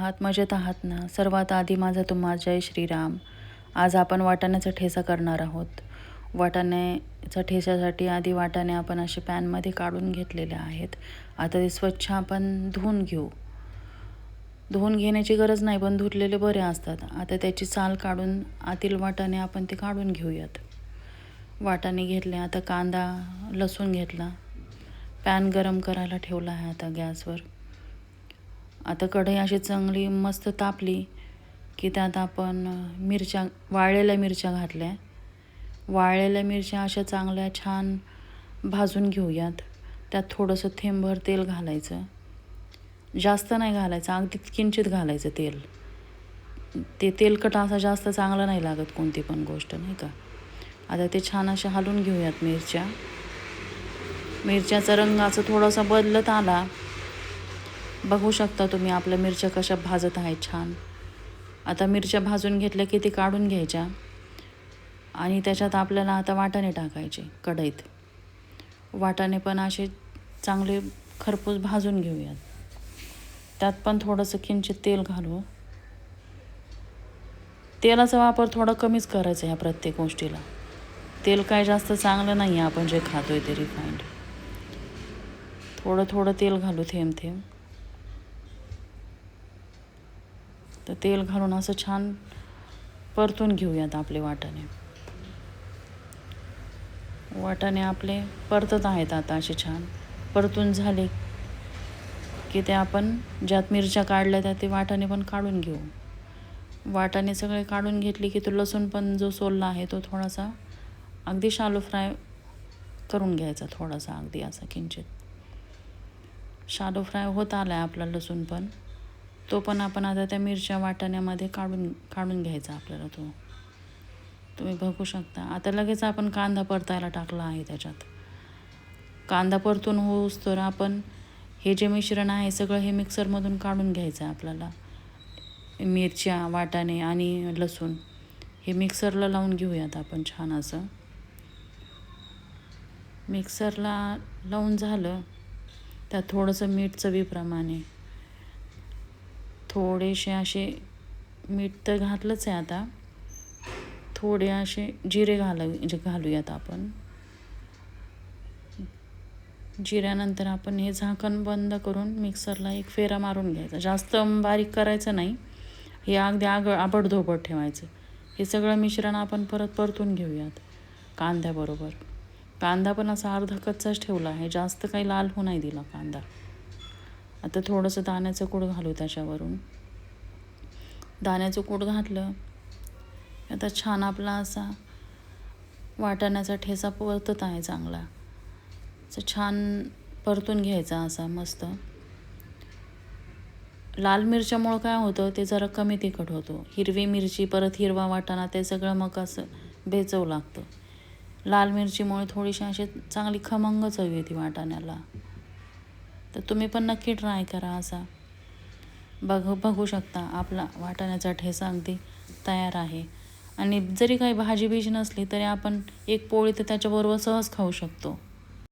आहात मजेत आहात ना? सर्वात आधी माझा तुम्हा जय श्रीराम. आज आपण वाटाण्याचा ठेसा करणार आहोत. वाटाण्याचा ठेसासाठी आधी वाटाणे आपण असे पॅनमध्ये काढून घेतलेले आहेत. आता ते स्वच्छ आपण धुवून घेऊ. धुवून घेण्याची गरज नाही पण धुतलेले बरे असतात. आता त्याची साल काढून आतील वाटाणे आपण ते काढून घेऊयात. वाटाणे घेतले आता कांदा लसूण घेतला. पॅन गरम करायला ठेवला आहे आता गॅसवर. आता कढई अशी चांगली मस्त तापली की त्यात आपण मिरच्या वाळलेल्या मिरच्या घातल्या. वाळलेल्या मिरच्या अशा चांगल्या छान भाजून घेऊयात. त्यात थोडंसं थेंबभर तेल घालायचं. जास्त नाही घालायचं अगदी किंचित घालायचं तेल. ते तेलकट असा जास्त चांगलं नाही लागत कोणती पण गोष्ट नाही का? आता ते छान असे हलून घेऊयात मिरच्या. मिरच्याचा रंग असं थोडासा बदलत आला बघू शकता तुम्ही आपल्या मिरच्या कशा भाजत आहेत छान. आता मिरच्या भाजून घेतल्या की ते काढून घ्यायच्या. आणि त्याच्यात आपल्याला आता वाटाणे टाकायचे कढईत. वाटाणे पण असे चांगले खरपूस भाजून घेऊयात. त्यात पण थोडंसं किंचित तेल घालू. तेलाचा वापर थोडा कमीच करायचा ह्या प्रत्येक गोष्टीला. तेल काय जास्त चांगलं नाही आहे आपण जे खातो आहे ते रिफाईंड. थोडं थोडं तेल घालू थेंब थेंब. तर तेल घालून असं छान परतून घेऊयात आपले वाटाणे. वाटाणे आपले परतत आहेत आता असे छान. परतून झाले की ते आपण ज्यात मिरच्या काढल्या त्या ते वाटाणे पण काढून घेऊ. वाटाणे सगळे काढून घेतले की तो लसूण पण जो सोलला आहे तो थोडासा अगदी शालो फ्राय करून घ्यायचा थोडासा अगदी असा किंचित. शालो फ्राय होत आला आहे आपला लसूण पण. तो पण आपण आता त्या मिरच्या वाटाण्यामध्ये काढून काढून घ्यायचा आपल्याला तो. तुम्ही बघू शकता. आता लगेच आपण कांदा परतायला टाकला आहे त्याच्यात. कांदा परतून होऊस तर आपण हे जे मिश्रण आहे सगळं हे मिक्सरमधून काढून घ्यायचं आहे आपल्याला. मिरच्या वाटाणे आणि लसूण हे मिक्सरला लावून घेऊयात आपण छान असं. मिक्सरला लावून झालं त्यात थोडंसं मीठ चवीप्रमाणे थोडेसे असे मीठ तर घातलंच आहे आता. थोडे असे जिरे घाला जे घालूयात आपण. जिऱ्यानंतर आपण हे झाकण बंद करून मिक्सरला एक फेरा मारून घ्यायचा. जास्त बारीक करायचं नाही. हे अगदी आग आबडधोबड ठेवायचं. हे सगळं मिश्रण आपण परत परतून घेऊयात कांद्याबरोबर. कांदा पण असा अर्धा कच्चाच ठेवला आहे. जास्त काही लाल होऊ नाही दिला कांदा. आता थोडंसं दाण्याचं कूड घालू त्याच्यावरून. दाण्याचं कूड घातलं. आता छान आपला असा वाटाण्याचा ठेचा परतत आहे चांगला. असं छान परतून घ्यायचा असा मस्त. लाल मिरच्यामुळं काय होतं ते जरा कमी तिखट होतो. हिरवी मिरची परत हिरवा वाटाणा ते सगळं मग असं बेचव लागतं. लाल मिरचीमुळे थोडीशी अशी चांगली खमंग चव येते वाटाण्याला. तर तुम्ही पण नक्की ट्राय करा असा. बघ बघू शकता आपला वाटाण्याचा ठेसा अगदी तयार आहे. आणि जरी काही भाजी बीज नसली तरी आपण एक पोळी तर त्याच्याबरोबर सहज खाऊ शकतो.